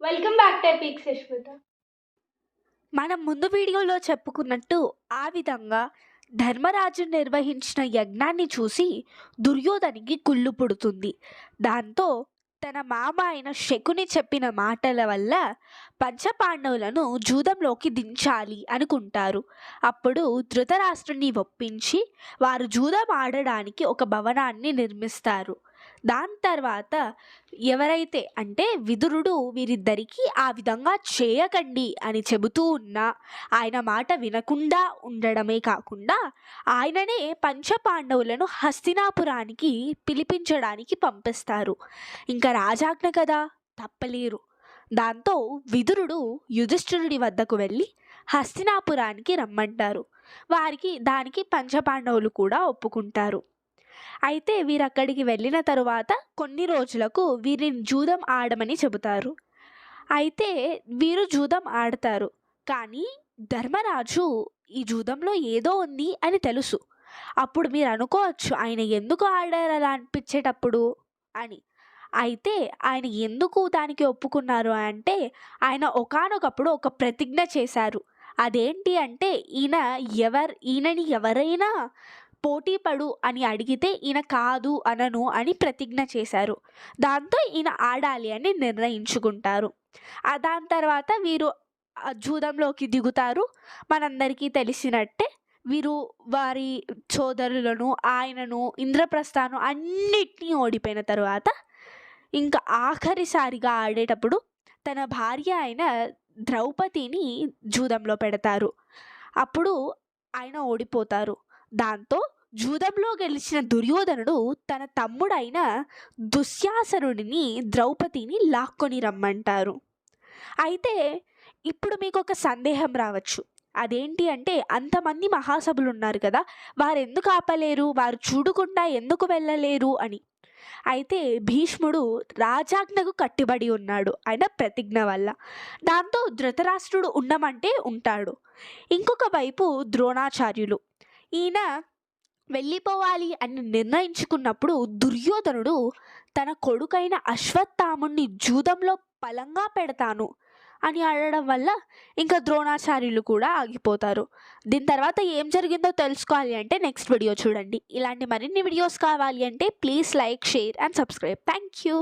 Welcome back to epic Sushmita మనం ముందు వీడియోలో చెప్పుకున్నట్టు ఆ విధంగా ధర్మరాజు నిర్వహించిన యజ్ఞాన్ని చూసి దుర్యోధనికి కుళ్ళు పుడుతుంది. దాంతో తన మామ అయిన శకుని చెప్పిన మాటల వల్ల పంచపాండవులను జూదంలోకి దించాలి అనుకుంటారు. అప్పుడు ధృతరాష్ట్రుని ఒప్పించి వారు జూదం ఆడడానికి ఒక భవనాన్ని నిర్మిస్తారు. దాని తర్వాత ఎవరైతే అంటే విదురుడు వీరిద్దరికీ ఆ విధంగా చేయకండి అని చెబుతూ ఉన్నా ఆయన మాట వినకుండా ఉండడమే కాకుండా ఆయననే పంచపాండవులను హస్తినాపురానికి పిలిపించడానికి పంపిస్తారు. ఇంకా రాజాజ్ఞ కదా తప్పలేరు. దాంతో విదురుడు యుధిష్ఠిరుడి వద్దకు వెళ్ళి హస్తినాపురానికి రమ్మంటారు. వారికి దానికి పంచపాండవులు కూడా ఒప్పుకుంటారు. అయితే వీరు అక్కడికి వెళ్ళిన తరువాత కొన్ని రోజులకు వీరిని జూదం ఆడమని చెబుతారు. అయితే వీరు జూదం ఆడతారు. కానీ ధర్మరాజు ఈ జూదంలో ఏదో ఉంది అని తెలుసు. అప్పుడు మీరు అనుకోవచ్చు ఆయన ఎందుకు ఆడారు అలా అనిపించేటప్పుడు అని. అయితే ఆయన ఎందుకు దానికి ఒప్పుకున్నారు అంటే ఆయన ఒకానొకప్పుడు ఒక ప్రతిజ్ఞ చేశారు. అదేంటి అంటే ఈయన ఎవరు ఈయనని ఎవరైనా పోటీ పడు అని అడిగితే ఈయన కాదు అనను అని ప్రతిజ్ఞ చేశారు. దాంతో ఈయన ఆడాలి అని నిర్ణయించుకుంటారు. దాని తర్వాత వీరు జూదంలోకి దిగుతారు. మనందరికీ తెలిసినట్టే వీరు వారి సోదరులను ఆయనను ఇంద్రప్రస్థాను అన్నిటినీ ఓడిపోయిన తర్వాత ఇంకా ఆఖరిసారిగా ఆడేటప్పుడు తన భార్య అయిన ద్రౌపదిని జూదంలో పెడతారు. అప్పుడు ఆయన ఓడిపోతారు. దాంతో జూదంలో గెలిచిన దుర్యోధనుడు తన తమ్ముడైన దుశ్యాసనుడిని ద్రౌపదిని లాక్కొని రమ్మంటారు. అయితే ఇప్పుడు మీకు ఒక సందేహం రావచ్చు. అదేంటి అంటే అంతమంది మహాసభలు ఉన్నారు కదా వారు ఎందుకు ఆపలేరు? వారు చూడకుండా ఎందుకు వెళ్ళలేరు అని. అయితే భీష్ముడు రాజాజ్ఞకు కట్టుబడి ఉన్నాడు ఆయన ప్రతిజ్ఞ వల్ల. దాంతో ధృతరాష్ట్రుడు ఉండమంటే ఉంటాడు. ఇంకొక వైపు ద్రోణాచార్యులు. ఈయన వెళ్ళిపోవాలి అని నిర్ణయించుకున్నప్పుడు దుర్యోధనుడు తన కొడుకైన అశ్వత్థాముణ్ణి జూదంలో బలంగా పెడతాను అని అనడం వల్ల ఇంకా ద్రోణాచార్యులు కూడా ఆగిపోతారు. దీని తర్వాత ఏం జరిగిందో తెలుసుకోవాలి అంటే నెక్స్ట్ వీడియో చూడండి. ఇలాంటి మరిన్ని వీడియోస్ కావాలి అంటే please like share and subscribe. Thank you